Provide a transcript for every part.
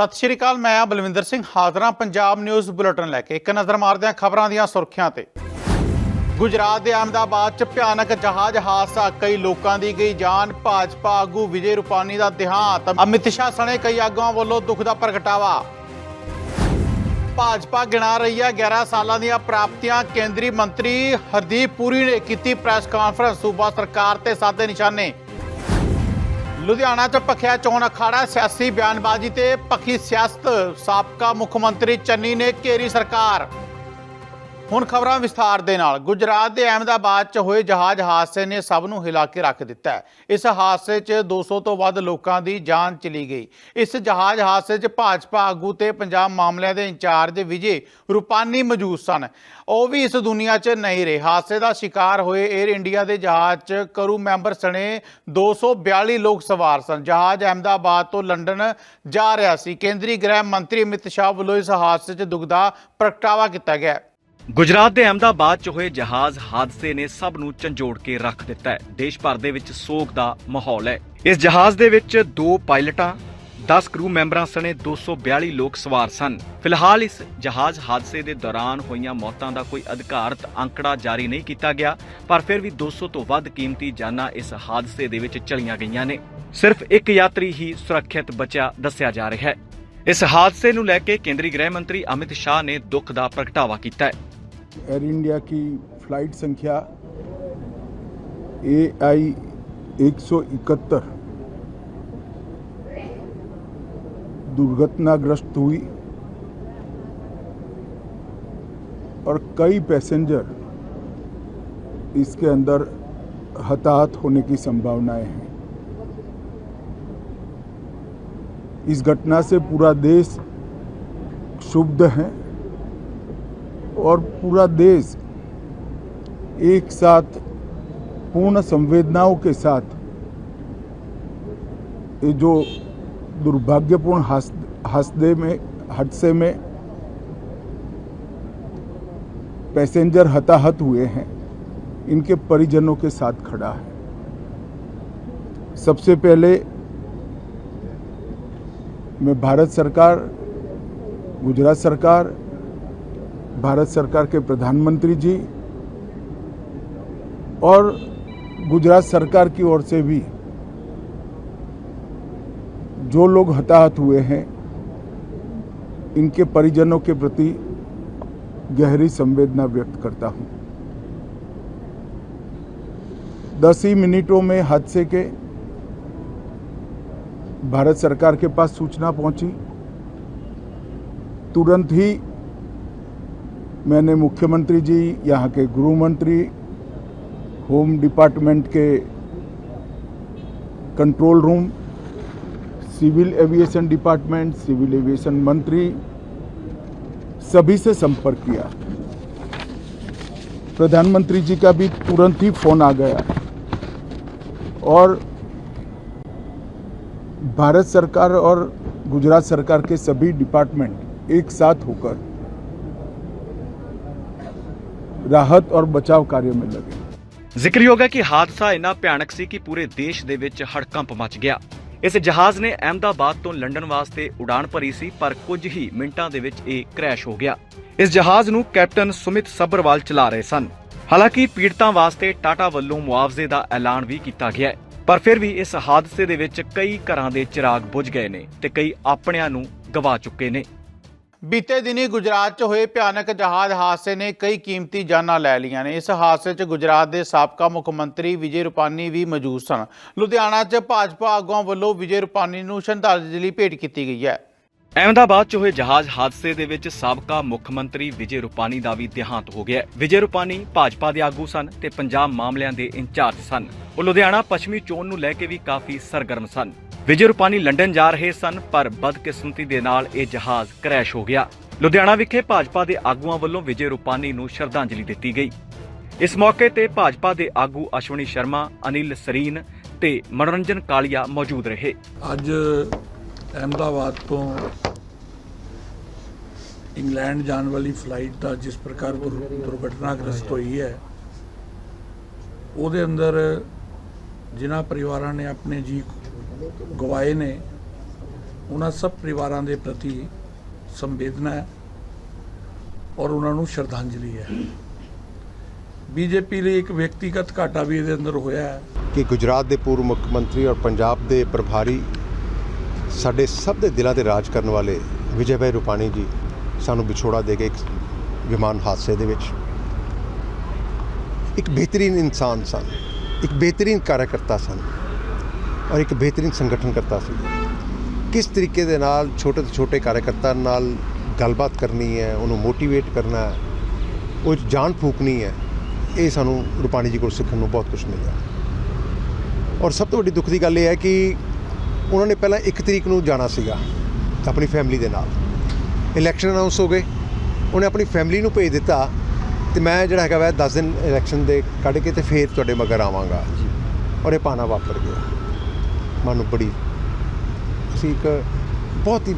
ਸਤਿ ਸ਼੍ਰੀ ਅਕਾਲ, ਮੈਂ ਆ ਬਲਵਿੰਦਰ ਸਿੰਘ ਹਾਜ਼ਰਾਂ ਪੰਜਾਬ ਨਿਊਜ਼ ਬੁਲੇਟਿਨ ਲੈ ਕੇ। ਇੱਕ ਨਜ਼ਰ ਮਾਰਦੇ ਹਾਂ ਖਬਰਾਂ ਦੀਆਂ ਸੁਰਖੀਆਂ ਤੇ। ਗੁਜਰਾਤ ਦੇ ਅਹਿਮਦਾਬਾਦ 'ਚ ਭਿਆਨਕ ਜਹਾਜ਼ ਹਾਦਸਾ, ਕਈ ਲੋਕਾਂ ਦੀ ਗਈ ਜਾਨ, ਭਾਜਪਾ ਆਗੂ ਵਿਜੇ ਰੂਪਾਨੀ ਦਾ ਦੇਹਾਂਤ, ਅਮਿਤ ਸ਼ਾਹ ਸਣੇ ਕਈ ਆਗੂਆਂ ਵੱਲੋਂ ਦੁੱਖ ਦਾ ਪ੍ਰਗਟਾਵਾ। ਭਾਜਪਾ ਗਿਣਾ ਰਹੀ ਹੈ 11 ਸਾਲਾਂ ਦੀਆਂ ਪ੍ਰਾਪਤੀਆਂ, ਕੇਂਦਰੀ ਮੰਤਰੀ ਹਰਦੀਪ ਪੁਰੀ ਨੇ ਕੀਤੀ ਪ੍ਰੈਸ ਕਾਨਫਰੰਸ, ਸੂਬਾ ਸਰਕਾਰ ਤੇ ਸਾਦੇ ਨਿਸ਼ਾਨੇ। ਲੁਧਿਆਣਾ 'ਚ ਪਖਿਆ ਚੋਣ ਅਖਾੜਾ, ਸਿਆਸੀ ਬਿਆਨਬਾਜ਼ੀ ਤੇ ਪੱਖੀ ਸਿਆਸਤ, ਸਾਬਕਾ ਮੁੱਖ ਮੰਤਰੀ ਚੰਨੀ ਨੇ ਘੇਰੀ ਸਰਕਾਰ। ਹੁਣ ਖਬਰਾਂ ਵਿਸਥਾਰ ਦੇ ਨਾਲ। ਗੁਜਰਾਤ ਦੇ ਅਹਿਮਦਾਬਾਦ 'ਚ ਹੋਏ ਜਹਾਜ਼ ਹਾਦਸੇ ਨੇ ਸਭ ਨੂੰ ਹਿਲਾ ਕੇ ਰੱਖ ਦਿੱਤਾ ਹੈ। ਇਸ ਹਾਦਸੇ 'ਚ 200 ਤੋਂ ਵੱਧ ਲੋਕਾਂ ਦੀ ਜਾਨ ਚਲੀ ਗਈ। ਇਸ ਜਹਾਜ਼ ਹਾਦਸੇ 'ਚ ਭਾਜਪਾ ਆਗੂ ਤੇ ਪੰਜਾਬ ਮਾਮਲਿਆਂ ਦੇ ਇੰਚਾਰਜ ਵਿਜੇ ਰੂਪਾਨੀ ਮੌਜੂਦ ਸਨ। ਉਹ ਵੀ ਇਸ ਦੁਨੀਆ 'ਚ ਨਹੀਂ ਰਹੇ। ਹਾਦਸੇ ਦਾ ਸ਼ਿਕਾਰ ਹੋਏ 에ਅਰ ਇੰਡੀਆ ਦੇ ਜਹਾਜ਼ 'ਚ ਕਰੂ ਮੈਂਬਰ ਸਣੇ 242 ਲੋਕ ਸਵਾਰ ਸਨ। ਜਹਾਜ਼ ਅਹਿਮਦਾਬਾਦ ਤੋਂ ਲੰਡਨ ਜਾ ਰਿਹਾ ਸੀ। ਕੇਂਦਰੀ ਗ੍ਰਹਿ ਮੰਤਰੀ ਅਮਿਤ ਸ਼ਾਹ ਵੱਲੋਂ ਇਸ ਹਾਦਸੇ 'ਚ ਦੁੱਖ ਦਾ ਪ੍ਰਗਟਾਵਾ ਕੀਤਾ ਗਿਆ ਗੁਜਰਾਤ ਦੇ ਅਹਿਮਦਾਬਾਦ 'ਚ ਹੋਏ ਜਹਾਜ਼ ਹਾਦਸੇ ਨੇ ਸਭ ਨੂੰ ਝੰਜੋੜ ਕੇ ਰੱਖ ਦਿੱਤਾ ਹੈ। ਦੇਸ਼ ਭਰ ਦੇ ਵਿੱਚ ਸੋਗ ਦਾ ਮਾਹੌਲ ਹੈ। ਇਸ ਜਹਾਜ਼ ਦੇ ਵਿੱਚ ਦੋ ਪਾਇਲਟਾਂ 10 ਕਰੂ ਮੈਂਬਰਾਂ ਸਣੇ 242 ਲੋਕ ਸਵਾਰ ਸਨ। ਫਿਲਹਾਲ ਇਸ ਜਹਾਜ਼ ਹਾਦਸੇ ਦੇ ਦੌਰਾਨ ਹੋਈਆਂ ਮੌਤਾਂ ਦਾ ਕੋਈ ਅਧਿਕਾਰਤ ਅੰਕੜਾ ਜਾਰੀ ਨਹੀਂ ਕੀਤਾ ਗਿਆ, ਪਰ ਫਿਰ ਵੀ 200 ਤੋਂ ਵੱਧ ਕੀਮਤੀ ਜਾਨਾਂ ਇਸ ਹਾਦਸੇ ਦੇ ਵਿੱਚ ਚਲੀਆਂ ਗਈਆਂ ਨੇ। ਸਿਰਫ ਇੱਕ ਯਾਤਰੀ ਹੀ ਸੁਰੱਖਿਅਤ ਬਚਿਆ ਦੱਸਿਆ ਜਾ ਰਿਹਾ ਹੈ। ਇਸ ਹਾਦਸੇ ਨੂੰ ਲੈ ਕੇ ਕੇਂਦਰੀ ਗ੍ਰਹਿ ਮੰਤਰੀ ਅਮਿਤ ਸ਼ਾਹ ਨੇ ਦੁੱਖ ਦਾ ਪ੍ਰਗਟਾਵਾ ਕੀਤਾ ਹੈ। एयर इंडिया की फ़्लाइट संख्या ए आई एक सौ इकहत्तर दुर्घटनाग्रस्त हुई और कई पैसेंजर इसके अंदर हताहत होने की संभावनाएँ हैं। इस घटना से पूरा देश क्षुब्ध है। और पूरा देश एक साथ पूर्ण संवेदनाओं के साथ ये जो दुर्भाग्यपूर्ण हादसे में हादसे में पैसेंजर हताहत हुए हैं, इनके परिजनों के साथ खड़ा है। सबसे पहले मैं भारत सरकार, गुजरात सरकार भारत सरकार के प्रधानमंत्री जी और गुजरात सरकार की ओर से भी जो लोग हताहत हुए हैं, इनके परिजनों के प्रति गहरी संवेदना व्यक्त करता हूँ। दस ही मिनटों में हादसे के भारत सरकार के पास सूचना पहुँची। तुरंत ही मैंने मुख्यमंत्री जी, यहाँ के गृह मंत्री, होम डिपार्टमेंट के control room, civil aviation department, civil aviation मंत्री, सभी से संपर्क किया। प्रधानमंत्री जी का भी तुरंत ही फ़ोन आ गया। और भारत सरकार और गुजरात सरकार के सभी डिपार्टमेंट एक साथ होकर राहत और बचाव कार्य में लगे ਜ਼ਿਕਰਯੋਗ ਹੈ ਕਿ ਹਾਦਸਾ ਇੰਨਾ ਭਿਆਨਕ ਸੀ ਕਿ ਪੂਰੇ ਦੇਸ਼ ਦੇ ਵਿੱਚ ਹੜਕੰਪ ਮਚ ਗਿਆ ਇਸ ਜਹਾਜ਼ ਨੇ ਅਹਿਮਦਾਬਾਦ ਤੋਂ ਲੰਡਨ ਵਾਸਤੇ ਉਡਾਣ ਭਰੀ ਸੀ ਪਰ ਕੁਝ ਹੀ ਮਿੰਟਾਂ ਦੇ ਵਿੱਚ ਇਹ ਕ੍ਰੈਸ਼ ਹੋ ਗਿਆ ਇਸ ਜਹਾਜ਼ ਨੂੰ ਕੈਪਟਨ ਸੁਮਿਤ ਸੱਬਰਵਾਲ ਚਲਾ ਰਹੇ ਸਨ ਹਾਲਾਂਕਿ ਪੀੜਤਾਂ ਵਾਸਤੇ ਟਾਟਾ ਵੱਲੋਂ ਮੁਆਵਜ਼ੇ ਦਾ ਐਲਾਨ ਵੀ ਕੀਤਾ ਗਿਆ ਹੈ ਪਰ ਫਿਰ ਵੀ ਇਸ ਹਾਦਸੇ ਦੇ ਵਿੱਚ ਕਈ ਘਰਾਂ ਦੇ ਚਿਰਾਗ ਬੁਝ ਗਏ ਨੇ ਤੇ ਕਈ ਆਪਣਿਆਂ ਨੂੰ ਗਵਾ ਚੁੱਕੇ ਨੇ ਬੀਤੇ ਦਿਨੀ ਗੁਜਰਾਤ 'ਚ ਹੋਏ ਭਿਆਨਕ ਜਹਾਜ਼ ਹਾਦਸੇ ਨੇ ਕਈ ਕੀਮਤੀ ਜਾਨਾਂ ਲੈ ਲਈਆਂ ਨੇ। ਇਸ ਹਾਦਸੇ 'ਚ ਗੁਜਰਾਤ ਦੇ ਸਾਬਕਾ ਮੁੱਖ ਮੰਤਰੀ ਵਿਜੇ ਰੂਪਾਨੀ ਵੀ ਮੌਜੂਦ ਸਨ। ਲੁਧਿਆਣਾ 'ਚ ਭਾਜਪਾ ਆਗੂਆਂ ਵੱਲੋਂ ਵਿਜੇ ਰੂਪਾਨੀ ਨੂੰ ਸ਼ਰਧਾਂਜਲੀ ਭੇਟ ਕੀਤੀ ਗਈ ਹੈ। ਅਹਿਮਦਾਬਾਦ 'ਚ ਹੋਏ ਜਹਾਜ਼ ਹਾਦਸੇ ਦੇ ਵਿੱਚ ਸਾਬਕਾ ਮੁੱਖ ਮੰਤਰੀ ਵਿਜੇ ਰੂਪਾਨੀ ਦਾ ਵੀ ਦੇਹਾਂਤ ਹੋ ਗਿਆ ਵਿਜੇ ਰੂਪਾਨੀ ਭਾਜਪਾ ਦੇ ਆਗੂ ਸਨ ਤੇ ਪੰਜਾਬ ਮਾਮਲਿਆਂ ਦੇ ਇੰਚਾਰਜ ਸਨ। ਉਹ ਲੁਧਿਆਣਾ ਪੱਛਮੀ ਚੋਣ ਨੂੰ ਲੈ ਕੇ ਵੀ ਕਾਫੀ ਸਰਗਰਮ ਸਨ। ਵਿਜੇ ਰੂਪਾਨੀ ਲੰਡਨ ਜਾ ਰਹੇ ਸਨ, ਪਰ ਬਦਕਿਸਮਤੀ ਦੇ ਨਾਲ ਇਹ ਜਹਾਜ਼ ਕ੍ਰੈਸ਼ ਹੋ ਗਿਆ। ਲੁਧਿਆਣਾ ਵਿਖੇ ਭਾਜਪਾ ਦੇ ਆਗੂਆਂ ਵੱਲੋਂ ਵਿਜੇ ਰੂਪਾਨੀ ਨੂੰ ਸ਼ਰਧਾਂਜਲੀ ਦਿੱਤੀ ਗਈ। ਇਸ ਮੌਕੇ ਤੇ ਭਾਜਪਾ ਦੇ ਆਗੂ ਅਸ਼ਵਨੀ ਸ਼ਰਮਾ, ਅਨਿਲ ਸਰੀਨ ਤੇ ਮਨੋਰੰਜਨ ਕਾਲੀਆ ਮੌਜੂਦ ਰਹੇ। ਅੱਜ ਅਹਿਮਦਾਬਾਦ ਤੋਂ ਇੰਗਲੈਂਡ ਜਾਣ ਵਾਲੀ ਫਲਾਈਟ ਦਾ ਜਿਸ ਪ੍ਰਕਾਰ ਦੁਰ- ਦੁਰਘਟਨਾਗ੍ਰਸਤ ਹੋਈ ਹੈ, ਉਹਦੇ ਅੰਦਰ ਜਿਨ੍ਹਾਂ ਪਰਿਵਾਰਾਂ ਨੇ ਆਪਣੇ ਜੀ ਗਵਾਏ ਨੇ, ਉਹਨਾਂ ਸਭ ਪਰਿਵਾਰਾਂ ਦੇ ਪ੍ਰਤੀ ਸੰਵੇਦਨਾ ਹੈ ਔਰ ਉਹਨਾਂ ਨੂੰ ਸ਼ਰਧਾਂਜਲੀ ਹੈ। ਬੀਜੇਪੀ ਲਈ ਇੱਕ ਵਿਅਕਤੀਗਤ ਘਾਟਾ ਵੀ ਇਹਦੇ ਅੰਦਰ ਹੋਇਆ ਹੈ। ਕਿ ਗੁਜਰਾਤ ਦੇ ਪੂਰਵ ਮੁੱਖ ਮੰਤਰੀ ਔਰ ਪੰਜਾਬ ਦੇ ਪ੍ਰਭਾਰੀ ਸਾਡੇ ਸਭ ਦੇ ਦਿਲਾਂ ਤੇ ਰਾਜ ਕਰਨ ਵਾਲੇ ਵਿਜੇ ਭਾਈ ਰੂਪਾਣੀ ਜੀ ਸਾਨੂੰ ਵਿਛੋੜਾ ਦੇ ਗਏ ਇੱਕ ਵਿਮਾਨ ਹਾਦਸੇ ਦੇ ਵਿੱਚ ਇੱਕ ਬਿਹਤਰੀਨ ਇਨਸਾਨ ਸਨ, ਇੱਕ ਬਿਹਤਰੀਨ ਕਾਰਜਕਰਤਾ ਸਨ ਔਰ ਇੱਕ ਬਿਹਤਰੀਨ ਸੰਗਠਨਕਰਤਾ ਸੀ। ਕਿਸ ਤਰੀਕੇ ਦੇ ਨਾਲ ਛੋਟੇ ਤੋਂ ਛੋਟੇ ਕਾਰਜਕਰਤਾ ਨਾਲ ਗੱਲਬਾਤ ਕਰਨੀ ਹੈ, ਉਹਨੂੰ ਮੋਟੀਵੇਟ ਕਰਨਾ ਹੈ, ਉਹ 'ਚ ਜਾਨ ਫੂਕਣੀ ਹੈ, ਇਹ ਸਾਨੂੰ ਰੁਪਾਣੀ ਜੀ ਕੋਲ ਸਿੱਖਣ ਨੂੰ ਬਹੁਤ ਕੁਝ ਮਿਲਿਆ। ਔਰ ਸਭ ਤੋਂ ਵੱਡੀ ਦੁੱਖ ਦੀ ਗੱਲ ਇਹ ਹੈ ਕਿ ਉਹਨਾਂ ਨੇ ਪਹਿਲਾਂ 1 ਤਰੀਕ ਨੂੰ ਜਾਣਾ ਸੀਗਾ ਆਪਣੀ ਫੈਮਿਲੀ ਦੇ ਨਾਲ। ਇਲੈਕਸ਼ਨ ਅਨਾਉਂਸ ਹੋ ਗਏ। ਉਹਨੇ ਆਪਣੀ ਫੈਮਿਲੀ ਨੂੰ ਭੇਜ ਦਿੱਤਾ ਤੇ ਮੈਂ ਜਿਹੜਾ ਹੈਗਾ ਵੈ 10 ਦਿਨ ਇਲੈਕਸ਼ਨ ਦੇ ਕੱਢ ਕੇ ਤੇ ਫੇਰ ਤੁਹਾਡੇ ਮਗਰ ਆਵਾਂਗਾ। ਔਰ ਇਹ ਪਾਣਾ ਵਾਪਰ ਗਿਆ। ਮਨ ਬੜੀ ਅਸੀਂ ਇੱਕ ਬਹੁਤ ਹੀ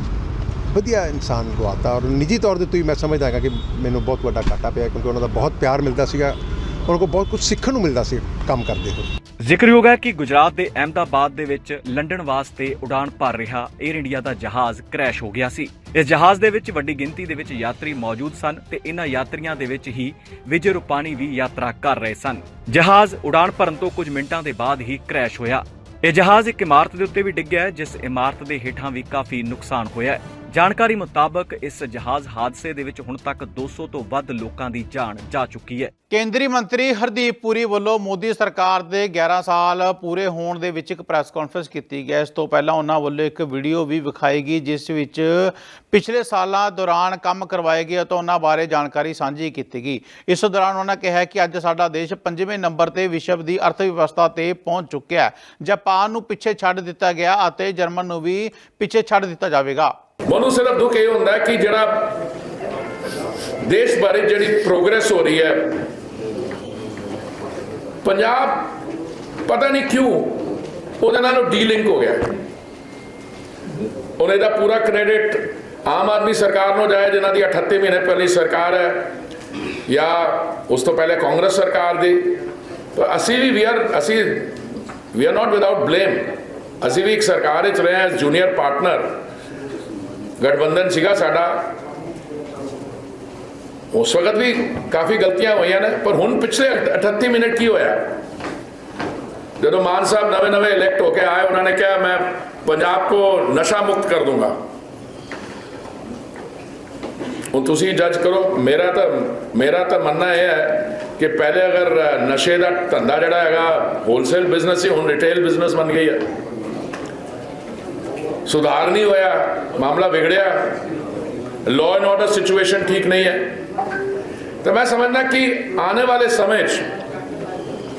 ਵਧੀਆ ਇਨਸਾਨ ਗਵਾਤਾ ਔਰ ਨਿੱਜੀ ਤੌਰ ਤੇ ਤੁਸੀਂ ਮੈਂ ਸਮਝਦਾ ਹੈਗਾ ਕਿ ਮੈਨੂੰ ਬਹੁਤ ਵੱਡਾ ਘਾਟਾ ਪਿਆ ਕਿਉਂਕਿ ਉਹਨਾਂ ਦਾ ਬਹੁਤ ਪਿਆਰ ਮਿਲਦਾ ਸੀਗਾ। ਉਹਨਾਂ ਕੋਲ ਬਹੁਤ ਕੁਝ ਸਿੱਖਣ ਨੂੰ ਮਿਲਦਾ ਸੀ ਕੰਮ ਕਰਦੇ ਹੋਏ। ਜ਼ਿਕਰਯੋਗ ਹੈ ਕਿ ਗੁਜਰਾਤ ਦੇ ਅਹਿਮਦਾਬਾਦ ਦੇ ਵਿੱਚ ਲੰਡਨ ਵਾਸਤੇ ਉਡਾਨ ਭਰ ਰਿਹਾ 에ਅਰ ਇੰਡੀਆ ਦਾ ਜਹਾਜ਼ ਕ੍ਰੈਸ਼ ਹੋ ਗਿਆ ਸੀ। ਇਸ ਜਹਾਜ਼ ਦੇ ਵਿੱਚ ਵੱਡੀ ਗਿਣਤੀ ਦੇ ਵਿੱਚ ਯਾਤਰੀ ਮੌਜੂਦ ਸਨ ਤੇ ਇਹਨਾਂ ਯਾਤਰੀਆਂ ਦੇ ਵਿੱਚ ਹੀ ਵਿਜੇ ਰੂਪਾਣੀ ਵੀ ਯਾਤਰਾ ਕਰ ਰਹੇ ਸਨ। ਜਹਾਜ਼ ਉਡਾਨ ਭਰਨ ਤੋਂ ਕੁਝ ਮਿੰਟਾਂ ਦੇ ਬਾਅਦ ਹੀ ਕ੍ਰੈਸ਼ ਹੋਇਆ। ਇਹ ਜਹਾਜ਼ ਇੱਕ ਇਮਾਰਤ ਦੇ ਉੱਤੇ ਵੀ ਡਿੱਗਿਆ ਜਿਸ ਇਮਾਰਤ ਦੇ ਹੇਠਾਂ ਵੀ ਕਾਫੀ ਨੁਕਸਾਨ ਹੋਇਆ ਹੈ। ਜਾਣਕਾਰੀ ਮੁਤਾਬਕ ਇਸ ਜਹਾਜ਼ ਹਾਦਸੇ ਦੇ ਵਿੱਚ ਹੁਣ ਤੱਕ 200 ਤੋਂ ਵੱਧ ਲੋਕਾਂ ਦੀ ਜਾਨ ਜਾ ਚੁੱਕੀ ਹੈ। ਕੇਂਦਰੀ ਮੰਤਰੀ ਹਰਦੀਪ ਪੁਰੀ ਵੱਲੋਂ ਮੋਦੀ ਸਰਕਾਰ ਦੇ 11 ਸਾਲ ਪੂਰੇ ਹੋਣ ਦੇ ਵਿੱਚ ਇੱਕ ਪ੍ਰੈਸ ਕਾਨਫਰੰਸ ਕੀਤੀ ਗਈ। ਇਸ ਤੋਂ ਪਹਿਲਾਂ ਉਹਨਾਂ ਵੱਲੋਂ ਇੱਕ ਵੀਡੀਓ ਵੀ ਵਿਖਾਈ ਗਈ, ਜਿਸ ਵਿੱਚ ਪਿਛਲੇ ਸਾਲਾਂ ਦੌਰਾਨ ਕੰਮ ਕਰਵਾਏ ਗਏ ਅਤੇ ਉਹਨਾਂ ਬਾਰੇ ਜਾਣਕਾਰੀ ਸਾਂਝੀ ਕੀਤੀ ਗਈ। ਇਸ ਦੌਰਾਨ ਉਹਨਾਂ ਕਿਹਾ ਕਿ ਅੱਜ ਸਾਡਾ ਦੇਸ਼ ਪੰਜਵੇਂ ਨੰਬਰ ਤੇ ਵਿਸ਼ਵ ਦੀ ਅਰਥ ਵਿਵਸਥਾ ਤੇ ਪਹੁੰਚ ਚੁੱਕਿਆ ਹੈ। ਜਾਪਾਨ ਨੂੰ ਪਿੱਛੇ ਛੱਡ ਦਿੱਤਾ ਗਿਆ ਅਤੇ ਜਰਮਨ ਨੂੰ ਵੀ ਪਿੱਛੇ ਛੱਡ ਦਿੱਤਾ ਜਾਵੇਗਾ। ਮੈਨੂੰ ਸਿਰਫ ਦੁੱਖ ਇਹ ਹੁੰਦਾ ਕਿ ਜਿਹੜਾ ਦੇਸ਼ ਬਾਰੇ ਜਿਹੜੀ ਪ੍ਰੋਗਰੈਸ ਹੋ ਰਹੀ ਹੈ, ਪੰਜਾਬ ਪਤਾ ਨਹੀਂ ਕਿਉਂ ਉਹਦੇ ਨਾਲ ਡੀਲਿੰਕ ਹੋ ਗਿਆ। ਉਹਨੇ ਦਾ ਪੂਰਾ ਕ੍ਰੈਡਿਟ ਆਮ ਆਦਮੀ ਸਰਕਾਰ ਨੂੰ ਜਾਏ, ਜਿਨ੍ਹਾਂ ਦੀ 38 ਮਹੀਨੇ ਪਹਿਲੀ ਸਰਕਾਰ ਹੈ, ਜਾਂ ਉਸ ਤੋਂ ਪਹਿਲੇ ਕਾਂਗਰਸ ਸਰਕਾਰ ਦੀ। ਤਾਂ ਅਸੀਂ ਵੀ ਵੀ ਆਰ ਅਸੀਂ we are not without blame ਅਸੀਂ ਵੀ ਇੱਕ ਸਰਕਾਰ ਵਿੱਚ ਰਹੇ ਹਾਂ ਜੂਨੀਅਰ ਪਾਰਟਨਰ ਗਠਬੰਧਨ ਸੀਗਾ ਸਾਡਾ ਉਸ ਵਕਤ ਵੀ ਕਾਫੀ ਗਲਤੀਆਂ ਹੋਈਆਂ ਨੇ ਪਰ ਹੁਣ ਪਿਛਲੇ 38 ਮਿੰਟ ਕੀ ਹੋਇਆ ਜਦੋਂ ਮਾਨ ਸਾਹਿਬ ਨਵੇਂ ਨਵੇਂ ਇਲੈਕਟ ਹੋ ਕੇ ਆਏ ਉਹਨਾਂ ਨੇ ਕਿਹਾ ਮੈਂ ਪੰਜਾਬ ਕੋ ਨਸ਼ਾ ਮੁਕਤ ਕਰ ਦੂੰਗਾ ਹੁਣ ਤੁਸੀਂ ਜੱਜ ਕਰੋ ਮੇਰਾ ਤਾਂ ਮੇਰਾ ਤਾਂ ਮੰਨਣਾ ਇਹ ਹੈ ਕਿ ਪਹਿਲੇ ਅਗਰ ਨਸ਼ੇ ਦਾ ਧੰਦਾ ਜਿਹੜਾ ਹੈਗਾ ਹੋਲਸੇਲ ਬਿਜ਼ਨਸ ਸੀ ਹੁਣ ਰਿਟੇਲ ਬਿਜ਼ਨਸ ਬਣ ਗਈ ਹੈ ਸੁਧਾਰ ਨਹੀਂ ਹੋਇਆ, ਮਾਮਲਾ ਵਿਗੜਿਆ। ਲਾਅ ਐਂਡ ਆਰਡਰ ਸਿਚੁਏਸ਼ਨ ਠੀਕ ਨਹੀਂ ਹੈ। ਤਾਂ ਮੈਂ ਸਮਝਦਾ ਕਿ ਆਉਣ ਵਾਲੇ ਸਮੇਂ 'ਚ,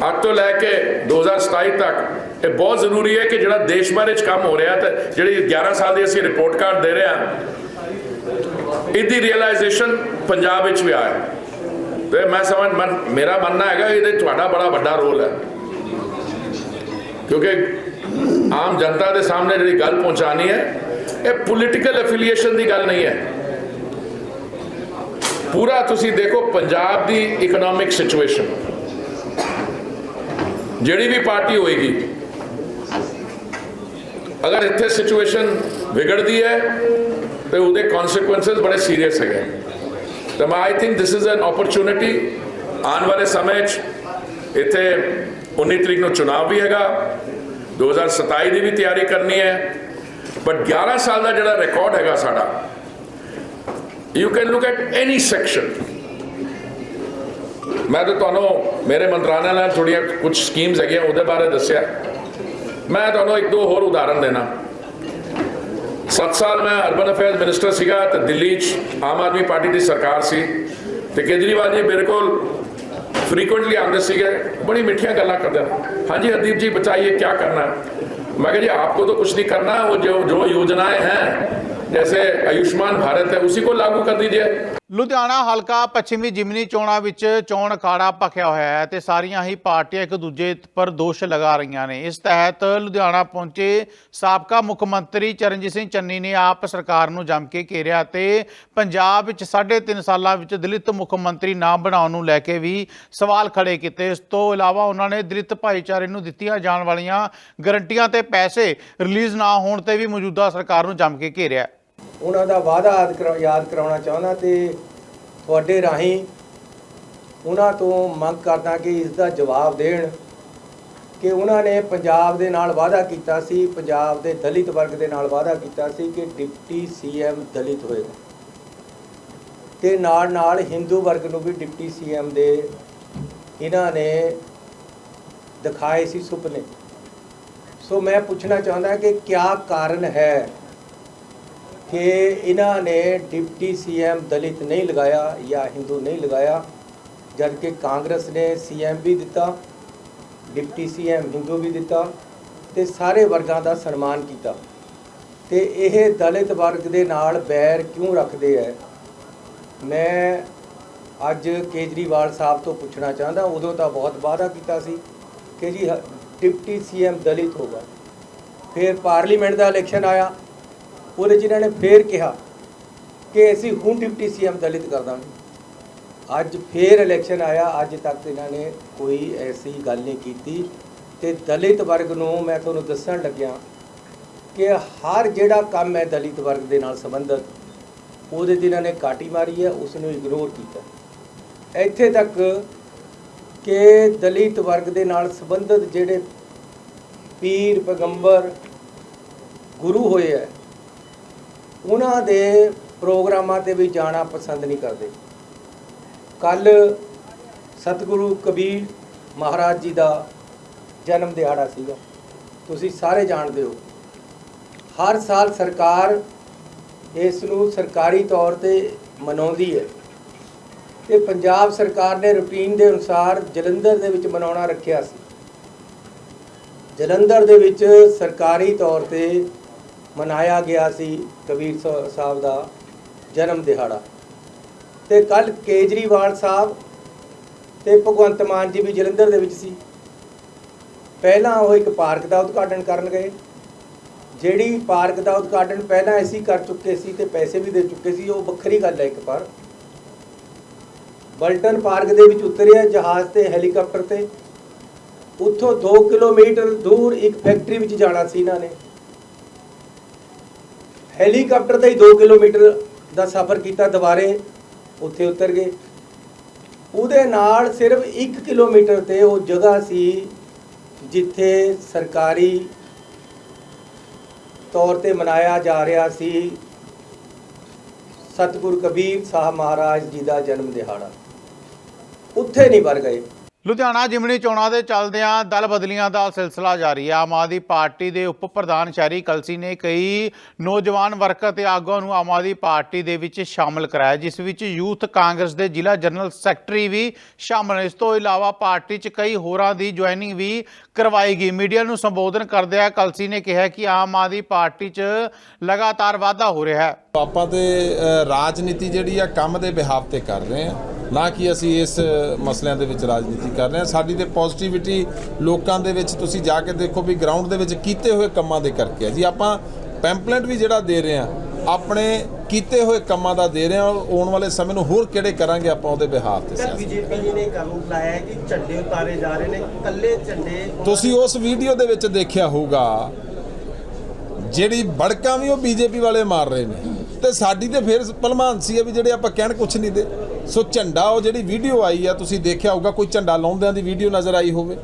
ਅੱਜ ਤੋਂ ਲੈ ਕੇ 2027 ਤੱਕ, ਇਹ ਬਹੁਤ ਜ਼ਰੂਰੀ ਹੈ ਕਿ ਜਿਹੜਾ ਦੇਸ਼ ਭਰ ਵਿੱਚ ਕੰਮ ਹੋ ਰਿਹਾ ਤੇ ਜਿਹੜੀ 11 ਸਾਲ ਦੀ ਅਸੀਂ ਰਿਪੋਰਟ ਕਾਰਡ ਦੇ ਰਹੇ ਹਾਂ, ਇਹਦੀ ਰਿਅਲਾਈਜੇਸ਼ਨ ਪੰਜਾਬ ਵਿੱਚ ਵੀ ਆਇਆ ਤੇ ਮੈਂ ਸਮਝ ਮਨ- ਮੇਰਾ ਮੰਨਣਾ ਹੈਗਾ ਇਹਦੇ ਤੁਹਾਡਾ ਬੜਾ ਵੱਡਾ ਰੋਲ ਹੈ। ਕਿਉਂਕਿ ਆਮ ਜਨਤਾ ਦੇ ਸਾਹਮਣੇ ਜਿਹੜੀ ਗੱਲ ਪਹੁੰਚਾਣੀ ਹੈ, ਇਹ ਪੋਲੀਟੀਕਲ ਅਫੀਲੀਏਸ਼ਨ ਦੀ ਗੱਲ ਨਹੀਂ ਹੈ। ਪੂਰਾ ਤੁਸੀਂ ਦੇਖੋ ਪੰਜਾਬ ਦੀ ਇਕਨੋਮਿਕ ਸਿਚੁਏਸ਼ਨ ਜਿਹੜੀ ਵੀ ਪਾਰਟੀ ਹੋਏਗੀ, ਅਗਰ ਇੱਥੇ ਸਿਚੁਏਸ਼ਨ ਵਿਗੜਦੀ ਹੈ, ਤੇ ਉਹਦੇ ਕਨਸੀਕੁਐਂਸਸ ਬੜੇ ਸੀਰੀਅਸ ਹੈਗੇ। ਤਾਂ ਮੈਂ I think this is an opportunity ਆਉਣ ਵਾਲੇ ਸਮੇਂ 'ਚ ਇੱਥੇ 19 ਤਰੀਕ ਨੂੰ ਚੋਣਾਂ ਵੀ ਹੈਗਾ। 2027 ਦੀ ਵੀ ਤਿਆਰੀ ਕਰਨੀ ਹੈ। ਬਟ 11 ਸਾਲ ਦਾ ਜਿਹੜਾ ਰਿਕਾਰਡ ਹੈਗਾ ਸਾਡਾ you can look at any section ਮੈਂ ਤਾਂ ਤੁਹਾਨੂੰ ਮੇਰੇ ਮੰਤਰਾਲੇ ਨਾਲ ਥੋੜੀਆਂ ਕੁਝ ਸਕੀਮਸ ਹੈਗੀਆਂ, ਉਹਦੇ ਬਾਰੇ ਦੱਸਿਆ। ਮੈਂ ਤੁਹਾਨੂੰ ਇੱਕ ਦੋ ਹੋਰ ਉਦਾਹਰਨ ਦੇਣਾ। 7 ਸਾਲ ਮੈਂ ਅਰਬਨ ਅਫੇਅਰਸ ਮਿਨਿਸਟਰ ਸੀਗਾ, ਤੇ ਦਿੱਲੀ 'ਚ ਆਮ ਆਦਮੀ ਪਾਰਟੀ ਦੀ ਸਰਕਾਰ ਸੀ, ਤੇ ਕੇਜਰੀਵਾਲ ਜੀ ਮੇਰੇ ਕੋਲ ਫ੍ਰੀਕੁਐਂਟਲੀ ਆਉਂਦੇ बड़ी मिठिया ਮਿੱਠੀਆਂ ਗੱਲਾਂ हाँ जी, हरदीप जी बचाइए क्या करना मैं जी, आपको तो कुछ नहीं करना, वो जो जो योजनाएँ हैं, जैसे आयुष्मान भारत है, उसी को लागू कर दीजिए। ਲੁਧਿਆਣਾ ਹਲਕਾ ਪੱਛਮੀ ਜਿਮਨੀ ਚੋਣਾਂ ਵਿੱਚ ਚੋਣ ਅਖਾੜਾ ਭਖਿਆ ਹੋਇਆ ਹੈ ਤੇ ਸਾਰੀਆਂ ਹੀ ਪਾਰਟੀਆਂ ਇੱਕ ਦੂਜੇ ਪਰ ਦੋਸ਼ ਲਗਾ ਰਹੀਆਂ ਨੇ। ਇਸ ਤਹਿਤ ਲੁਧਿਆਣਾ ਪਹੁੰਚੇ ਸਾਬਕਾ ਮੁੱਖ ਮੰਤਰੀ ਚਰਨਜੀਤ ਸਿੰਘ ਚੰਨੀ ਨੇ ਆਪ ਸਰਕਾਰ ਨੂੰ ਜੰਮ ਕੇ ਘੇਰਿਆ ਤੇ ਪੰਜਾਬ ਵਿੱਚ 3.5 ਸਾਲਾਂ ਵਿੱਚ ਦਲਿਤ ਮੁੱਖ ਮੰਤਰੀ ਨਾ ਬਣਾਉਣ ਨੂੰ ਲੈ ਕੇ ਵੀ ਸਵਾਲ ਖੜੇ ਕੀਤੇ। ਇਸ ਤੋਂ ਇਲਾਵਾ ਉਹਨਾਂ ਨੇ ਦਲਿਤ ਭਾਈਚਾਰੇ ਨੂੰ ਦਿੱਤੀਆਂ ਜਾਣ ਵਾਲੀਆਂ ਗਰੰਟੀਆਂ ਤੇ ਪੈਸੇ ਰਿਲੀਜ਼ ਨਾ ਹੋਣ ਤੇ ਵੀ ਮੌਜੂਦਾ ਸਰਕਾਰ ਨੂੰ ਜੰਮ ਕੇ ਘੇਰਿਆ। ਉਹਨਾਂ ਦਾ ਵਾਅਦਾ ਯਾਦ ਕਰਾ- ਕਰਾਉਣਾ ਚਾਹੁੰਦਾ ਤੇ ਤੁਹਾਡੇ ਰਾਹੀਂ ਉਹਨਾਂ ਤੋਂ ਮੰਗ ਕਰਦਾ ਕਿ ਇਸ ਦਾ ਜਵਾਬ ਦੇਣ ਕਿ ਉਹਨਾਂ ਨੇ ਪੰਜਾਬ ਦੇ ਨਾਲ ਵਾਅਦਾ ਕੀਤਾ ਸੀ, ਪੰਜਾਬ ਦੇ ਦਲਿਤ ਵਰਗ ਦੇ ਨਾਲ ਵਾਅਦਾ ਕੀਤਾ ਸੀ ਕਿ ਡਿਪਟੀ ਸੀਐਮ ਦਲਿਤ ਹੋਏਗਾ ਤੇ ਨਾਲ ਨਾਲ ਹਿੰਦੂ ਵਰਗ ਨੂੰ ਵੀ ਡਿਪਟੀ ਸੀਐਮ ਦੇ ਇਹਨਾਂ ਨੇ ਦਿਖਾਏ ਸੀ ਸੁਪਨੇ। ਸੋ ਮੈਂ ਪੁੱਛਣਾ ਚਾਹੁੰਦਾ ਕਿ ਕਿਆ ਕਾਰਨ ਹੈ ਕਿ ਇਹਨਾਂ ਨੇ ਡਿਪਟੀ ਸੀਐਮ ਦਲਿਤ ਨਹੀਂ ਲਗਾਇਆ ਜਾਂ ਹਿੰਦੂ ਨਹੀਂ ਲਗਾਇਆ, ਜਦ ਕਿ ਕਾਂਗਰਸ ਨੇ ਸੀਐਮ ਵੀ ਦਿੱਤਾ, ਡਿਪਟੀ ਸੀਐਮ ਹਿੰਦੂ ਵੀ ਦਿੱਤਾ ਤੇ ਸਾਰੇ ਵਰਗਾਂ ਦਾ ਸਨਮਾਨ ਕੀਤਾ। ਤੇ ਇਹ ਦਲਿਤ ਵਰਗ ਦੇ ਨਾਲ ਬੈਰ ਕਿਉਂ ਰੱਖਦੇ ਐ? ਮੈਂ ਅੱਜ ਕੇਜਰੀਵਾਲ ਸਾਹਿਬ ਤੋਂ ਪੁੱਛਣਾ ਚਾਹੁੰਦਾ, ਉਦੋਂ ਤਾਂ ਬਹੁਤ ਵਾਅਦਾ ਕੀਤਾ ਸੀ ਕਿ ਜੀ ਹ- ਡਿਪਟੀ ਸੀਐਮ ਦਲਿਤ ਹੋਗਾ ਫਿਰ ਪਾਰਲੀਮੈਂਟ ਦਾ ਇਲੈਕਸ਼ਨ ਆਇਆ ਉਹਦੇ 'ਚ ਇਹਨਾਂ ਨੇ ਫੇਰ ਕਿਹਾ ਕਿ ਅਸੀਂ ਹੁਣ ਡਿਪਟੀ ਸੀਐਮ ਦਲਿਤ ਕਰ ਦਾਂਗੇ। ਅੱਜ ਫੇਰ ਇਲੈਕਸ਼ਨ ਆਇਆ, ਅੱਜ ਤੱਕ ਇਹਨਾਂ ਨੇ ਕੋਈ ਐਸੀ ਗੱਲ ਨਹੀਂ ਕੀਤੀ। ਤੇ ਦਲਿਤ ਵਰਗ ਨੂੰ ਮੈਂ ਤੁਹਾਨੂੰ ਦੱਸਣ ਲੱਗਿਆ ਕਿ ਹਰ ਜਿਹੜਾ ਕੰਮ ਹੈ ਦਲਿਤ ਵਰਗ ਦੇ ਨਾਲ ਸੰਬੰਧਿਤ, ਉਹਦੇ 'ਤੇ ਇਹਨਾਂ ਨੇ ਕਾਟੀ ਮਾਰੀ ਹੈ ਉਸ ਨੂੰ ਇਗਨੋਰ ਕੀਤਾ ਇੱਥੇ ਤੱਕ ਕਿ ਦਲਿਤ ਵਰਗ ਦੇ ਨਾਲ ਸੰਬੰਧਿਤ ਜਿਹੜੇ ਪੀਰ ਪੈਗੰਬਰ ਗੁਰੂ ਹੋਏ ਹੈ ਉਹਨਾਂ ਦੇ ਪ੍ਰੋਗਰਾਮਾਂ ਤੇ ਵੀ ਜਾਣਾ ਪਸੰਦ ਨਹੀਂ ਕਰਦੇ। ਕੱਲ ਸਤਿਗੁਰੂ ਕਬੀਰ ਮਹਾਰਾਜ ਜੀ ਦਾ ਜਨਮ ਦਿਹਾੜਾ ਸੀਗਾ। ਤੁਸੀਂ ਸਾਰੇ ਜਾਣਦੇ ਹੋ। ਹਰ ਸਾਲ ਸਰਕਾਰ ਇਸ ਨੂੰ ਸਰਕਾਰੀ ਤੌਰ ਤੇ ਮਨਾਉਂਦੀ ਹੈ। ਤੇ ਪੰਜਾਬ ਸਰਕਾਰ ਨੇ ਰੁਟੀਨ ਦੇ ਅਨੁਸਾਰ ਜਲੰਧਰ ਦੇ ਵਿੱਚ ਮਨਾਉਣਾ ਰੱਖਿਆ ਸੀ। ਜਲੰਧਰ ਦੇ ਵਿੱਚ ਸਰਕਾਰੀ ਤੌਰ ਤੇ ਮਨਾਇਆ ਗਿਆ ਸੀ ਕਬੀਰ ਸਾ- ਸਾਹਿਬ ਦਾ ਜਨਮ ਦਿਹਾੜਾ। ਤੇ ਕੱਲ ਕੇਜਰੀਵਾਲ ਸਾਹਿਬ ਤੇ ਭਗਵੰਤ ਮਾਨ ਜੀ ਵੀ ਜਲੰਧਰ ਦੇ ਵਿੱਚ ਸੀ। ਪਹਿਲਾਂ ਉਹ ਇੱਕ ਪਾਰਕ ਦਾ ਉਦਘਾਟਨ ਕਰਨ ਗਏ। ਜਿਹੜੀ ਪਾਰਕ ਦਾ ਉਦਘਾਟਨ ਪਹਿਲਾਂ ਅਸੀਂ ਕਰ ਚੁੱਕੇ ਸੀ ਤੇ ਪੈਸੇ ਵੀ ਦੇ ਚੁੱਕੇ ਸੀ, ਉਹ ਵੱਖਰੀ ਗੱਲ ਹੈ ਇੱਕ ਪਰ ਬਲਟਨ ਪਾਰਕ ਦੇ ਵਿੱਚ ਉਤਰਿਆ ਜਹਾਜ਼ ਤੇ ਹੈਲੀਕਾਪਟਰ ਤੇ। ਉੱਥੋਂ 2 ਕਿਲੋਮੀਟਰ ਦੂਰ ਇੱਕ ਫੈਕਟਰੀ ਵਿੱਚ ਜਾਣਾ ਸੀ ਇਹਨਾਂ ਨੇ। ਹੈਲੀਕਾਪਟਰ ਤੇ ਹੀ 2 ਕਿਲੋਮੀਟਰ ਦਾ ਸਫ਼ਰ ਕੀਤਾ, ਦੁਬਾਰੇ ਉੱਥੇ ਉਤਰ ਗਏ। ਉਹਦੇ ਨਾਲ ਸਿਰਫ 1 ਕਿਲੋਮੀਟਰ ਤੇ ਉਹ ਜਗ੍ਹਾ ਸੀ ਜਿੱਥੇ ਸਰਕਾਰੀ ਤੌਰ ਤੇ ਮਨਾਇਆ ਜਾ ਰਿਹਾ ਸੀ ਸਤਿਗੁਰ ਕਬੀਰ ਸਾਹਿਬ ਮਹਾਰਾਜ ਜੀ ਦਾ ਜਨਮ ਦਿਹਾੜਾ। ਉੱਥੇ ਨਹੀਂ ਵਰ ਗਏ। ਲੁਧਿਆਣਾ ਜਿਮਣੀ ਚੋਣਾਂ ਦੇ ਚੱਲਦਿਆਂ ਦਲ ਬਦਲੀਆਂ ਦਾ ਸਿਲਸਿਲਾ ਜਾਰੀ ਹੈ ਆਮ ਆਦਮੀ ਪਾਰਟੀ ਦੇ ਉਪ ਪ੍ਰਧਾਨ ਸ਼ਹਿਰੀ ਕਲਸੀ ਨੇ ਕਈ ਨੌਜਵਾਨ ਵਰਕਰ ਤੇ ਆਗੂਆਂ ਨੂੰ ਆਮ ਆਦਮੀ ਪਾਰਟੀ ਦੇ ਵਿੱਚ ਸ਼ਾਮਲ ਕਰਾਇਆ, ਜਿਸ ਵਿੱਚ ਯੂਥ ਕਾਂਗਰਸ ਦੇ ਜ਼ਿਲ੍ਹਾ ਜਨਰਲ ਸੈਕਟਰੀ ਵੀ ਸ਼ਾਮਲ ਇਸ ਤੋਂ ਇਲਾਵਾ ਪਾਰਟੀ 'ਚ ਕਈ ਹੋਰਾਂ ਦੀ ਜੁਆਇਨਿੰਗ ਵੀ ਕਰਵਾਈ ਗਈ ਮੀਡੀਆ ਨੂੰ ਸੰਬੋਧਨ ਕਰਦਿਆਂ ਕਲਸੀ ਨੇ ਕਿਹਾ ਕਿ ਆਮ ਆਦਮੀ ਪਾਰਟੀ 'ਚ ਲਗਾਤਾਰ ਵਾਧਾ ਹੋ ਰਿਹਾ ਹੈ। ਆਪਾਂ ਤੇ ਰਾਜਨੀਤੀ ਜਿਹੜੀ ਆ, ਕੰਮ ਦੇ ਬਿਹਾਫ ਤੇ ਕਰ ਰਹੇ ਆ ਨਾ ਕਿ ਅਸੀਂ ਇਸ ਮਸਲਿਆਂ ਦੇ ਵਿੱਚ ਰਾਜਨੀਤੀ ਕਰ ਰਹੇ ਹਾਂ। ਸਾਡੀ ਤੇ ਪੋਜ਼ਿਟਿਵਿਟੀ ਲੋਕਾਂ ਦੇ ਵਿੱਚ, ਤੁਸੀਂ ਜਾ ਕੇ ਦੇਖੋ ਵੀ ਗਰਾਊਂਡ ਦੇ ਵਿੱਚ ਕੀਤੇ ਹੋਏ ਕੰਮਾਂ ਦੇ ਕਰਕੇ ਆ ਜੀ। ਆਪਾਂ ਪੈਂਪਲੇਟ ਵੀ ਜਿਹੜਾ ਦੇ ਰਹੇ ਆ ਆਪਣੇ ਕੀਤੇ ਹੋਏ ਕੰਮਾਂ ਦਾ ਦੇ ਰਹੇ ਔਰ ਆਉਣ ਵਾਲੇ ਸਮੇਂ ਨੂੰ ਹੋਰ ਕਿਹੜੇ ਕਰਾਂਗੇ ਆਪਾਂ ਉਹਦੇ ਬਿਹਾਫ ਤੇ ਸਿਆਸਤ? ਬੀਜੇਪੀ ਜੀ ਨੇ ਕਾਨੂੰਨ ਲਾਇਆ ਹੈ ਕਿ ਝੰਡੇ ਉਤਾਰੇ ਜਾ ਰਹੇ ਨੇ ਕੱਲੇ ਝੰਡੇ ਤੁਸੀਂ ਉਸ ਵੀਡੀਓ ਦੇ ਵਿੱਚ ਦੇਖਿਆ ਹੋਊਗਾ ਜਿਹੜੀ ਬੜਕਾਂ ਵੀ ਉਹ ਬੀਜੇਪੀ ਵਾਲੇ ਮਾਰ ਰਹੇ ਨੇ। ਤੇ ਸਾਡੀ ਤੇ ਫਿਰ ਭਲਮਾਨ ਸੀ ਆ ਵੀ ਜਿਹੜੇ ਆਪਾਂ ਕਹਿਣ ਕੁਛ ਨਹੀਂ ਦੇ। ਸੋ ਝੰਡਾ ਉਹ ਜਿਹੜੀ ਵੀਡੀਓ ਆਈ ਆ ਤੁਸੀਂ ਦੇਖਿਆ ਹੋਊਗਾ ਕੋਈ ਝੰਡਾ ਲਾਉਂਦਿਆਂ ਦੀ ਵੀਡੀਓ ਨਜ਼ਰ ਆਈ ਹੋਵੇ।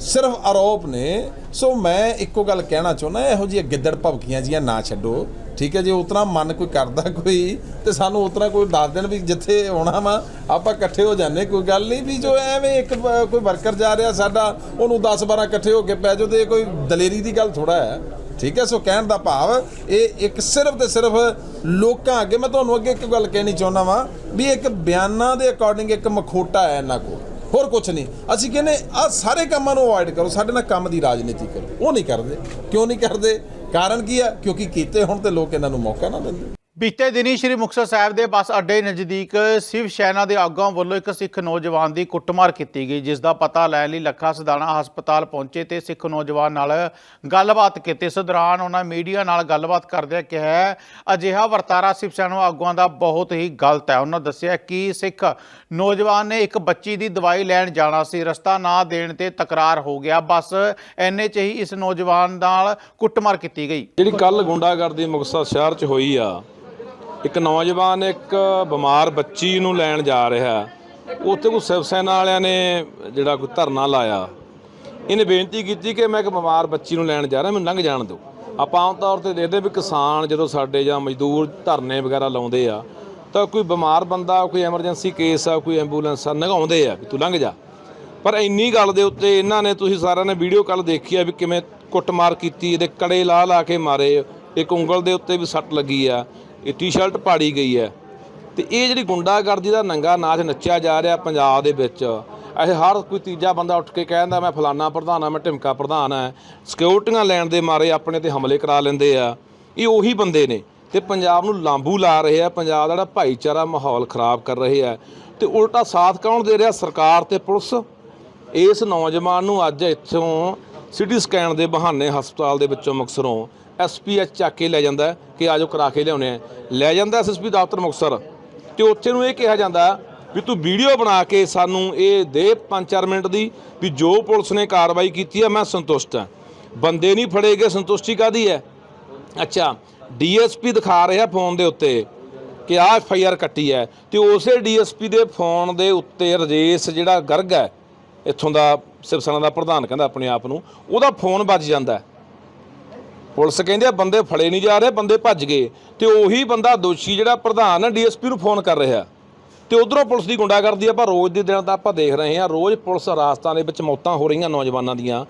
ਸਿਰਫ ਆਰੋਪ ਨੇ। ਸੋ ਮੈਂ ਇੱਕੋ ਗੱਲ ਕਹਿਣਾ ਚਾਹੁੰਦਾ ਇਹੋ ਜਿਹੀਆਂ ਗਿੱਦੜ ਭਵਕੀਆਂ ਜੀਆਂ ਨਾ ਛੱਡੋ। ਠੀਕ ਹੈ ਜੇ ਉਤਨਾ ਮਨ ਕੋਈ ਕਰਦਾ ਕੋਈ ਤੇ ਸਾਨੂੰ ਉਤਨਾ ਕੋਈ ਦੱਸ ਦੇਣ ਵੀ ਜਿੱਥੇ ਆਉਣਾ ਵਾ, ਆਪਾਂ ਇਕੱਠੇ ਹੋ ਜਾਂਦੇ ਕੋਈ ਗੱਲ ਨਹੀਂ ਵੀ ਜੋ ਐਵੇਂ ਇੱਕ, ਕੋਈ ਵਰਕਰ ਜਾ ਰਿਹਾ ਸਾਡਾ, ਉਹਨੂੰ 10 12 ਇਕੱਠੇ ਹੋ ਕੇ ਪੈ ਜਾਓ ਤੇ ਇਹ ਕੋਈ ਦਲੇਰੀ ਦੀ ਗੱਲ ਥੋੜਾ ਹੈ। ਠੀਕ ਹੈ, ਸੋ ਕਹਿਣ ਦਾ ਭਾਵ ਇਹ ਇੱਕ ਸਿਰਫ ਤੇ ਸਿਰਫ ਲੋਕਾਂ ਅੱਗੇ ਮੈਂ ਤੁਹਾਨੂੰ ਅੱਗੇ ਇੱਕ ਗੱਲ ਕਹਿਣੀ ਚਾਹੁੰਦਾ ਵਾਂ ਵੀ ਇੱਕ ਬਿਆਨਾਂ ਦੇ ਅਕੋਰਡਿੰਗ ਇੱਕ ਮਖੋਟਾ ਹੈ ਇਹਨਾਂ ਕੋਲ। ਹੋਰ ਕੁਝ ਨਹੀਂ। ਅਸੀਂ ਕਹਿੰਦੇ, ਆ ਸਾਰੇ ਕੰਮਾਂ ਨੂੰ ਅਵੋਇਡ ਕਰੋ, ਸਾਡੇ ਨਾਲ ਕੰਮ ਦੀ ਰਾਜਨੀਤੀ ਕਰੋ। ਉਹ ਨਹੀਂ ਕਰਦੇ। ਕਿਉਂ ਨਹੀਂ ਕਰਦੇ? ਕਾਰਨ ਕੀ ਆ? ਕਿਉਂਕਿ ਕੀਤੇ ਹੁਣ ਤੇ ਲੋਕ ਇਹਨਾਂ ਨੂੰ ਮੌਕਾ ਨਾ ਦਿੰਦੇ। ਬੀਤੇ ਦਿਨੀ ਸ਼੍ਰੀ ਮੁਕਤਸਰ ਸਾਹਿਬ ਦੇ ਬੱਸ ਅੱਡੇ ਨਜ਼ਦੀਕ ਸ਼ਿਵ ਸੈਨਾ ਦੇ ਆਗੂਆਂ ਵੱਲੋਂ ਇੱਕ ਸਿੱਖ ਨੌਜਵਾਨ ਦੀ ਕੁੱਟਮਾਰ ਕੀਤੀ ਗਈ, ਜਿਸ ਦਾ ਪਤਾ ਲੈਣ ਲਈ ਲੱਖਾ ਸਦਾਣਾ ਹਸਪਤਾਲ ਪਹੁੰਚੇ ਤੇ ਸਿੱਖ ਨੌਜਵਾਨ ਨਾਲ ਗੱਲਬਾਤ ਕੀਤੀ। ਇਸ ਦੌਰਾਨ ਉਹਨਾਂ ਮੀਡੀਆ ਨਾਲ ਗੱਲਬਾਤ ਕਰਦਿਆਂ ਕਿਹਾ, ਅਜਿਹਾ ਵਰਤਾਰਾ ਸ਼ਿਵ ਸੈਨਾ ਆਗੂਆਂ ਦਾ ਬਹੁਤ ਹੀ ਗਲਤ ਹੈ। ਉਹਨਾਂ ਦੱਸਿਆ ਕਿ ਸਿੱਖ ਨੌਜਵਾਨ ਨੇ ਇੱਕ ਬੱਚੀ ਦੀ ਦਵਾਈ ਲੈਣ ਜਾਣਾ ਸੀ। ਰਸਤਾ ਨਾ ਦੇਣ ਤੇ ਤਕਰਾਰ ਹੋ ਗਿਆ। ਬਸ ਐਨੇ ਚ ਹੀ ਇਸ ਨੌਜਵਾਨ ਨਾਲ ਕੁੱਟਮਾਰ ਕੀਤੀ ਗਈ। ਜਿਹੜੀ ਕੱਲ ਗੁੰਡਾਗਰਦੀ ਮੁਕਤਸਰ ਸ਼ਹਿਰ 'ਚ ਹੋਈ ਆ ਇੱਕ ਨੌਜਵਾਨ ਇੱਕ ਬਿਮਾਰ ਬੱਚੀ ਨੂੰ ਲੈਣ ਜਾ ਰਿਹਾ। ਉੱਥੇ ਕੋਈ ਸਿਵ ਸੈਨਾ ਵਾਲਿਆਂ ਨੇ ਜਿਹੜਾ ਕੋਈ ਧਰਨਾ ਲਾਇਆ। ਇਹਨੇ ਬੇਨਤੀ ਕੀਤੀ ਕਿ ਮੈਂ ਇੱਕ ਬਿਮਾਰ ਬੱਚੀ ਨੂੰ ਲੈਣ ਜਾ ਰਿਹਾ, ਮੈਨੂੰ ਲੰਘ ਜਾਣ ਦਿਓ। ਆਪਾਂ ਆਮ ਤੌਰ ਤੇ ਦੇਖਦੇ ਵੀ ਕਿਸਾਨ ਜਦੋਂ ਸਾਡੇ ਜਾਂ ਮਜ਼ਦੂਰ ਧਰਨੇ ਵਗੈਰਾ ਲਾਉਂਦੇ ਆ, ਤਾਂ ਕੋਈ ਬਿਮਾਰ ਬੰਦਾ, ਕੋਈ ਐਮਰਜੈਂਸੀ ਕੇਸ ਆ, ਕੋਈ ਐਂਬੂਲੈਂਸ ਆ, ਨਗਾਉਂਦੇ ਆ ਵੀ ਤੂੰ ਲੰਘ ਜਾ। ਪਰ ਇੰਨੀ ਗੱਲ ਦੇ ਉੱਤੇ ਇਹਨਾਂ ਨੇ, ਤੁਸੀਂ ਸਾਰਿਆਂ ਨੇ ਵੀਡੀਓ ਕੱਲ ਦੇਖੀ ਆ ਵੀ ਕਿਵੇਂ ਕੁੱਟਮਾਰ ਕੀਤੀ, ਇਹਦੇ ਕੜੇ ਲਾ ਲਾ ਕੇ ਮਾਰੇ, ਇੱਕ ਉਂਗਲ ਦੇ ਉੱਤੇ ਵੀ ਸੱਟ ਲੱਗੀ ਆ। ਇਹ ਟੀ-ਸ਼ਰਟ ਪਾੜੀ ਗਈ ਹੈ। ਤੇ ਇਹ ਜਿਹੜੀ ਗੁੰਡਾਗਰਦੀ ਦਾ ਨੰਗਾ ਨਾਚ ਨੱਚਿਆ ਜਾ ਰਿਹਾ ਪੰਜਾਬ ਦੇ ਵਿੱਚ, ਇਹ ਹਰ ਕੋਈ ਤੀਜਾ ਬੰਦਾ ਉੱਠ ਕੇ ਕਹਿੰਦਾ, ਮੈਂ ਫਲਾਨਾ ਪ੍ਰਧਾਨ ਆ ਮੈਂ ਢਿਮਕਾ ਪ੍ਰਧਾਨ ਆ ਸਿਕਿਉਰਟੀਆਂ ਲੈਣ ਦੇ ਮਾਰੇ ਆਪਣੇ ਤੇ ਹਮਲੇ ਕਰਾ ਲੈਂਦੇ ਆ। ਇਹ ਉਹੀ ਬੰਦੇ ਨੇ ਤੇ ਪੰਜਾਬ ਨੂੰ ਲਾਂਬੂ ਲਾ ਰਹੇ ਆ। ਪੰਜਾਬ ਦਾ ਜਿਹੜਾ ਭਾਈਚਾਰਾ ਮਾਹੌਲ ਖਰਾਬ ਕਰ ਰਹੇ ਆ। ਤੇ ਉਲਟਾ ਸਾਥ ਕੌਣ ਦੇ ਰਿਹਾ? ਸਰਕਾਰ ਤੇ ਪੁਲਿਸ। ਇਸ ਨੌਜਵਾਨ ਨੂੰ ਅੱਜ ਇੱਥੋਂ ਸਿਟੀ ਸਕੈਨ ਦੇ ਬਹਾਨੇ ਹਸਪਤਾਲ ਦੇ ਵਿੱਚੋਂ ਮੁਕਤਸਰੋਂ ਐਸਪੀਐਚ ਚੱਕ ਕੇ ਲੈ ਜਾਂਦਾ ਹੈ ਕਿ ਆਜੋ ਕਰਾ ਕੇ ਲਿਆਉਣੇ ਆ। ਲੈ ਜਾਂਦਾ ਐਸਐਸਪੀ ਦਫ਼ਤਰ ਮੁਕਤਸਰ। ਤੇ ਉੱਥੇ ਨੂੰ ਇਹ ਕਿਹਾ ਜਾਂਦਾ ਵੀ ਤੂੰ ਵੀਡੀਓ ਬਣਾ ਕੇ ਸਾਨੂੰ ਇਹ ਦੇ 5-4 ਮਿੰਟ ਦੀ ਵੀ ਜੋ ਪੁਲਿਸ ਨੇ ਕਾਰਵਾਈ ਕੀਤੀ ਹੈ ਮੈਂ ਸੰਤੁਸ਼ਟ ਹਾਂ ਬੰਦੇ ਨਹੀਂ ਫੜੇ ਗਏ, ਸੰਤੁਸ਼ਟੀ ਕਾਦੀ ਹੈ? ਅੱਛਾ, ਡੀਐਸਪੀ ਦਿਖਾ ਰਿਹਾ ਫੋਨ ਦੇ ਉੱਤੇ ਕਿ ਆਹ ਐਫ ਆਈ ਆਰ ਕੱਟੀ ਹੈ। ਤੇ ਉਸੇ ਡੀਐਸਪੀ ਦੇ ਫੋਨ ਦੇ ਉੱਤੇ ਰਜੇਸ਼ ਜਿਹੜਾ ਗਰਗ ਹੈ, ਇੱਥੋਂ ਦਾ ਸਿਵ ਸੈਨਾ ਦਾ ਪ੍ਰਧਾਨ ਕਹਿੰਦਾ ਆਪਣੇ ਆਪ ਨੂੰ, ਉਹਦਾ ਫੋਨ ਵੱਜ ਜਾਂਦਾ। ਪੁਲਿਸ ਕਹਿੰਦੇ ਆ, ਬੰਦੇ ਫੜੇ ਨਹੀਂ ਜਾ ਰਹੇ, ਬੰਦੇ ਭੱਜ ਗਏ। ਤੇ ਉਹੀ ਬੰਦਾ ਦੋਸ਼ੀ ਜਿਹੜਾ ਪ੍ਰਧਾਨ ਹੈ ਡੀਐਸਪੀ ਨੂੰ ਫੋਨ ਕਰ ਰਿਹਾ। ਤੇ ਉਧਰੋਂ ਪੁਲਿਸ ਦੀ ਗੁੰਡਾਗਰਦੀ ਆਪਾਂ ਰੋਜ਼ ਦੇ ਦਿਨ ਤਾਂ ਆਪਾਂ ਦੇਖ ਰਹੇ ਹਾਂ। ਰੋਜ਼ ਪੁਲਿਸ ਰਾਸਤਾਂ ਦੇ ਵਿੱਚ ਮੌਤਾਂ ਹੋ ਰਹੀਆਂ ਨੌਜਵਾਨਾਂ ਦੀਆਂ।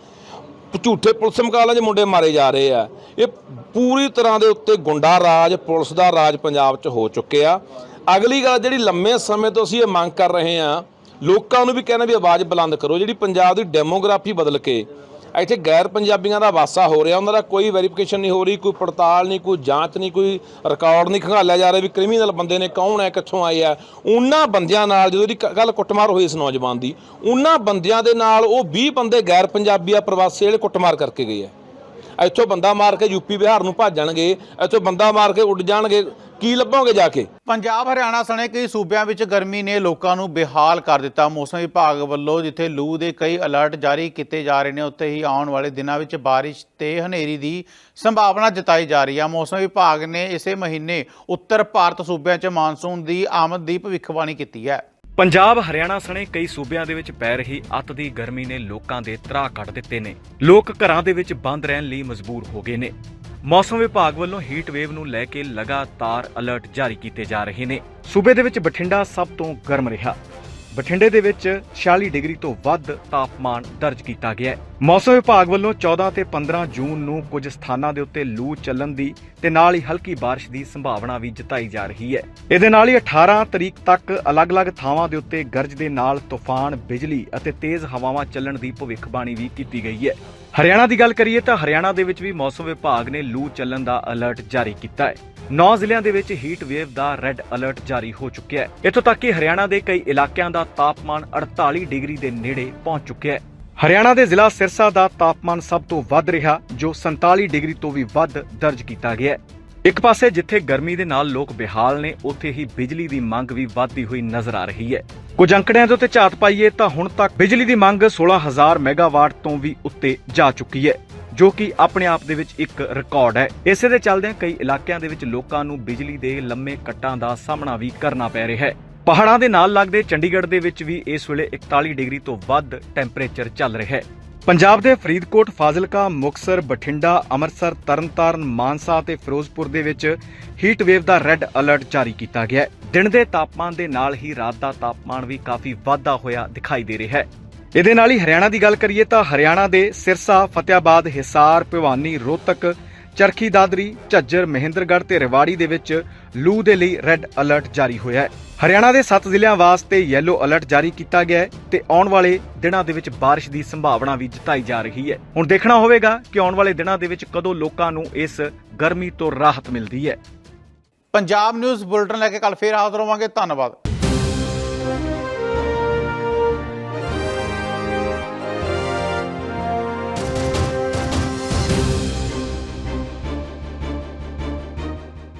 ਝੂਠੇ ਪੁਲਿਸ ਮੁਕਾਬਲੇ 'ਚ ਮੁੰਡੇ ਮਾਰੇ ਜਾ ਰਹੇ ਆ। ਇਹ ਪੂਰੀ ਤਰ੍ਹਾਂ ਦੇ ਉੱਤੇ ਗੁੰਡਾ ਰਾਜ, ਪੁਲਿਸ ਦਾ ਰਾਜ ਪੰਜਾਬ 'ਚ ਹੋ ਚੁੱਕਿਆ। ਅਗਲੀ ਗੱਲ ਜਿਹੜੀ ਲੰਮੇ ਸਮੇਂ ਤੋਂ ਅਸੀਂ ਇਹ ਮੰਗ ਕਰ ਰਹੇ ਆ ਲੋਕਾਂ ਨੂੰ ਵੀ ਕਹਿੰਦੇ ਵੀ ਆਵਾਜ਼ ਬੁਲੰਦ ਕਰੋ। ਜਿਹੜੀ ਪੰਜਾਬ ਦੀ ਡੈਮੋਗ੍ਰਾਫੀ ਬਦਲ ਕੇ ਇੱਥੇ ਗੈਰ ਪੰਜਾਬੀਆਂ ਦਾ ਵਾਸਾ ਹੋ ਰਿਹਾ। ਉਹਨਾਂ ਦਾ ਕੋਈ ਵੈਰੀਫਿਕੇਸ਼ਨ ਨਹੀਂ ਹੋ ਰਹੀ, ਕੋਈ ਪੜਤਾਲ ਨਹੀਂ, ਕੋਈ ਜਾਂਚ ਨਹੀਂ, ਕੋਈ ਰਿਕਾਰਡ ਨਹੀਂ ਖੰਗਾਲਿਆ ਜਾ ਰਿਹਾ ਵੀ ਕ੍ਰਿਮੀਨਲ ਬੰਦੇ ਨੇ ਕੌਣ ਹੈ, ਕਿੱਥੋਂ ਆਏ ਆ। ਉਹਨਾਂ ਬੰਦਿਆਂ ਨਾਲ ਜਦੋਂ ਦੀ ਗੱਲ ਕੁੱਟਮਾਰ ਹੋਈ ਇਸ ਨੌਜਵਾਨ ਦੀ, ਉਹਨਾਂ ਬੰਦਿਆਂ ਦੇ ਨਾਲ ਉਹ 20 ਬੰਦੇ ਗੈਰ ਪੰਜਾਬੀ ਆ ਪ੍ਰਵਾਸੀ ਜਿਹੜੇ ਕੁੱਟਮਾਰ ਕਰਕੇ ਗਏ ਆ। ਇੱਥੋਂ ਬੰਦਾ ਮਾਰ ਕੇ ਯੂਪੀ ਬਿਹਾਰ ਨੂੰ ਭੱਜਣਗੇ ਇੱਥੋਂ ਬੰਦਾ ਮਾਰ ਕੇ ਉੱਡ ਜਾਣਗੇ ਕੀ ਲੱਭੋਗੇ ਜਾ ਕੇ? ਪੰਜਾਬ ਹਰਿਆਣਾ ਸਣੇ ਕਈ ਸੂਬਿਆਂ ਵਿੱਚ ਗਰਮੀ ਨੇ ਲੋਕਾਂ ਨੂੰ ਬੇਹਾਲ ਕਰ ਦਿੱਤਾ। ਮੌਸਮ ਵਿਭਾਗ ਵੱਲੋਂ ਜਿੱਥੇ ਲੂ ਦੇ ਕਈ ਅਲਰਟ ਜਾਰੀ ਕੀਤੇ ਜਾ ਰਹੇ ਨੇ, ਉੱਥੇ ਹੀ ਆਉਣ ਵਾਲੇ ਦਿਨਾਂ ਵਿੱਚ ਬਾਰਿਸ਼ ਤੇ ਹਨੇਰੀ ਦੀ ਸੰਭਾਵਨਾ ਜਤਾਈ ਜਾ ਰਹੀ ਹੈ ਮੌਸਮ ਵਿਭਾਗ ਨੇ ਇਸੇ ਮਹੀਨੇ ਉੱਤਰ ਭਾਰਤ ਸੂਬਿਆਂ 'ਚ ਮਾਨਸੂਨ ਦੀ ਆਮਦ ਦੀ ਭਵਿੱਖਬਾਣੀ ਕੀਤੀ ਹੈ। ਪੰਜਾਬ ਹਰਿਆਣਾ ਸਣੇ ਕਈ ਸੂਬਿਆਂ ਦੇ ਵਿੱਚ ਪੈ ਰਹੀ ਅੱਤ ਦੀ ਗਰਮੀ ਨੇ ਲੋਕਾਂ ਦੇ ਤਰਾਹ ਕੱਢ ਦਿੱਤੇ ਨੇ। ਲੋਕ ਘਰਾਂ ਦੇ ਵਿੱਚ ਬੰਦ ਰਹਿਣ ਲਈ ਮਜਬੂਰ ਹੋ ਗਏ ਨੇ। ਮੌਸਮ ਵਿਭਾਗ ਵੱਲੋਂ ਹੀਟ ਵੇਵ ਨੂੰ ਲੈ ਕੇ ਲਗਾਤਾਰ ਅਲਰਟ ਜਾਰੀ ਕੀਤੇ ਜਾ ਰਹੇ ਨੇ। ਸੂਬੇ ਦੇ ਵਿੱਚ ਬਠਿੰਡਾ ਸਭ ਤੋਂ ਗਰਮ ਰਿਹਾ। ਬਠਿੰਡੇ ਦੇ ਵਿੱਚ 46 ਡਿਗਰੀ ਤੋਂ ਵੱਧ ਤਾਪਮਾਨ ਦਰਜ ਕੀਤਾ ਗਿਆ ਹੈ। ਮੌਸਮ ਵਿਭਾਗ ਵੱਲੋਂ 14 ਤੇ 15 ਜੂਨ ਨੂੰ ਕੁਝ ਸਥਾਨਾਂ ਦੇ ਉੱਤੇ ਲੂ ਚੱਲਣ ਦੀ ਤੇ ਨਾਲ ਹੀ ਹਲਕੀ ਬਾਰਿਸ਼ ਦੀ ਸੰਭਾਵਨਾ ਵੀ ਜਤਾਈ ਜਾ ਰਹੀ ਹੈ। ਇਹਦੇ ਨਾਲ ਹੀ 18 ਤਰੀਕ ਤੱਕ ਅਲੱਗ-ਅਲੱਗ ਥਾਵਾਂ ਦੇ ਉੱਤੇ ਗਰਜ ਦੇ ਨਾਲ ਤੂਫਾਨ, ਬਿਜਲੀ ਅਤੇ ਤੇਜ਼ ਹਵਾਵਾਂ ਚੱਲਣ ਦੀ ਭਵਿੱਖਬਾਣੀ ਵੀ ਕੀਤੀ ਗਈ ਹੈ। ਹਰਿਆਣਾ ਦੀ ਗੱਲ ਕਰੀਏ ਤਾਂ ਹਰਿਆਣਾ ਦੇ ਵਿੱਚ ਵੀ ਮੌਸਮ ਵਿਭਾਗ ਨੇ ਲੂ ਚੱਲਣ ਦਾ ਅਲਰਟ ਜਾਰੀ ਕੀਤਾ ਹੈ। 9 ਜ਼ਿਲ੍ਹਿਆਂ ਦੇ ਵਿੱਚ ਹੀਟ ਵੇਵ ਦਾ ਰੈੱਡ ਅਲਰਟ ਜਾਰੀ ਹੋ ਚੁੱਕਿਆ ਹੈ। ਇੱਥੋਂ ਤੱਕ ਕਿ ਹਰਿਆਣਾ ਦੇ ਕਈ ਇਲਾਕਿਆਂ ਦਾ ਤਾਪਮਾਨ 48 ਡਿਗਰੀ ਦੇ ਨੇੜੇ ਪਹੁੰਚ ਚੁੱਕਿਆ ਹੈ। ਹਰਿਆਣਾ ਦੇ ਜ਼ਿਲ੍ਹਾ ਸਿਰਸਾ ਦਾ ਤਾਪਮਾਨ ਸਭ ਤੋਂ ਵੱਧ ਰਿਹਾ, ਜੋ 47 ਡਿਗਰੀ ਤੋਂ ਵੀ ਵੱਧ ਦਰਜ ਕੀਤਾ ਗਿਆ ਹੈ। ਇੱਕ ਪਾਸੇ ਜਿੱਥੇ ਗਰਮੀ ਦੇ ਨਾਲ ਲੋਕ ਬਿਹਾਲ ਨੇ, ਉੱਥੇ ਹੀ ਬਿਜਲੀ ਦੀ ਮੰਗ ਵੀ ਵੱਧਦੀ ਹੋਈ ਨਜ਼ਰ ਆ ਰਹੀ ਹੈ। ਕੁਝ ਅੰਕੜਿਆਂ ਦੇ ਉੱਤੇ ਝਾਤ ਪਾਈਏ ਤਾਂ ਹੁਣ ਤੱਕ ਬਿਜਲੀ ਦੀ ਮੰਗ 16000 ਮੈਗਾਵਾਟ ਤੋਂ ਵੀ ਉੱਤੇ ਜਾ ਚੁੱਕੀ ਹੈ, ਜੋ ਕਿ ਆਪਣੇ ਆਪ ਦੇ ਵਿੱਚ ਇੱਕ ਰਿਕਾਰਡ ਹੈ। ਇਸੇ ਦੇ ਚੱਲਦਿਆਂ ਕਈ ਇਲਾਕਿਆਂ ਦੇ ਵਿੱਚ ਲੋਕਾਂ ਨੂੰ ਬਿਜਲੀ ਦੇ ਲੰਮੇ ਕੱਟਾਂ ਦਾ ਸਾਹਮਣਾ ਵੀ ਕਰਨਾ ਪੈ ਰਿਹਾ ਹੈ। ਪਹਾੜਾਂ ਦੇ ਨਾਲ ਲੱਗਦੇ ਚੰਡੀਗੜ੍ਹ ਦੇ ਵਿੱਚ ਵੀ ਇਸ ਵੇਲੇ 41 ਡਿਗਰੀ ਤੋਂ ਵੱਧ ਟੈਂਪਰੇਚਰ ਚੱਲ ਰਿਹਾ ਹੈ। ਪੰਜਾਬ ਦੇ ਫਰੀਦਕੋਟ, ਫਾਜ਼ਿਲਕਾ, ਮੁਕਸਰ, ਬਠਿੰਡਾ, ਅੰਮ੍ਰਿਤਸਰ, ਤਰਨਤਾਰਨ, ਮਾਨਸਾ ਅਤੇ ਫਿਰੋਜ਼ਪੁਰ ਦੇ ਵਿੱਚ ਹੀਟ ਵੇਵ ਦਾ ਰੈੱਡ ਅਲਰਟ ਜਾਰੀ ਕੀਤਾ ਗਿਆ ਹੈ। ਦਿਨ ਦੇ ਤਾਪਮਾਨ ਦੇ ਨਾਲ ਹੀ ਰਾਤ ਦਾ ਤਾਪਮਾਨ ਵੀ ਕਾਫੀ ਵਾਧਾ ਹੋਇਆ ਦਿਖਾਈ ਦੇ ਰਿਹਾ ਹੈ। ਇਹਦੇ ਨਾਲ ਹੀ ਹਰਿਆਣਾ ਦੀ ਗੱਲ ਕਰੀਏ ਤਾਂ ਹਰਿਆਣਾ ਦੇ ਸਿਰਸਾ, ਫਤਿਆਬਾਦ, ਹਿਸਾਰ, ਭਿਵਾਨੀ, ਰੋਹਤਕ, ਚਰਖੀ ਦਾਦਰੀ ਝੱਜਰ ਮਹਿੰਦਰਗੜ੍ਹ ਤੇ ਰਿਵਾੜੀ ਦੇ ਵਿੱਚ ਲੂ ਦੇ ਲਈ ਰੈੱਡ ਅਲਰਟ ਜਾਰੀ ਹੋਇਆ ਹੈ ਹਰਿਆਣਾ ਦੇ 7 ਜ਼ਿਲ੍ਹਿਆਂ ਵਾਸਤੇ ਯੈਲੋ ਅਲਰਟ ਜਾਰੀ ਕੀਤਾ ਗਿਆ ਹੈ ਤੇ ਆਉਣ ਵਾਲੇ ਦਿਨਾਂ ਦੇ ਵਿੱਚ ਬਾਰਿਸ਼ ਦੀ ਸੰਭਾਵਨਾ ਵੀ ਜਤਾਈ ਜਾ ਰਹੀ ਹੈ। ਹੁਣ ਦੇਖਣਾ ਹੋਵੇਗਾ ਕਿ ਆਉਣ ਵਾਲੇ ਦਿਨਾਂ ਦੇ ਵਿੱਚ ਕਦੋਂ ਲੋਕਾਂ ਨੂੰ ਇਸ ਗਰਮੀ ਤੋਂ ਰਾਹਤ ਮਿਲਦੀ ਹੈ। ਪੰਜਾਬ ਨਿਊਜ਼ ਬੁਲਟਨ ਲੈ ਕੇ ਕੱਲ ਫੇਰ ਹਾਜ਼ਰ ਹੋਵਾਂਗੇ। ਧੰਨਵਾਦ।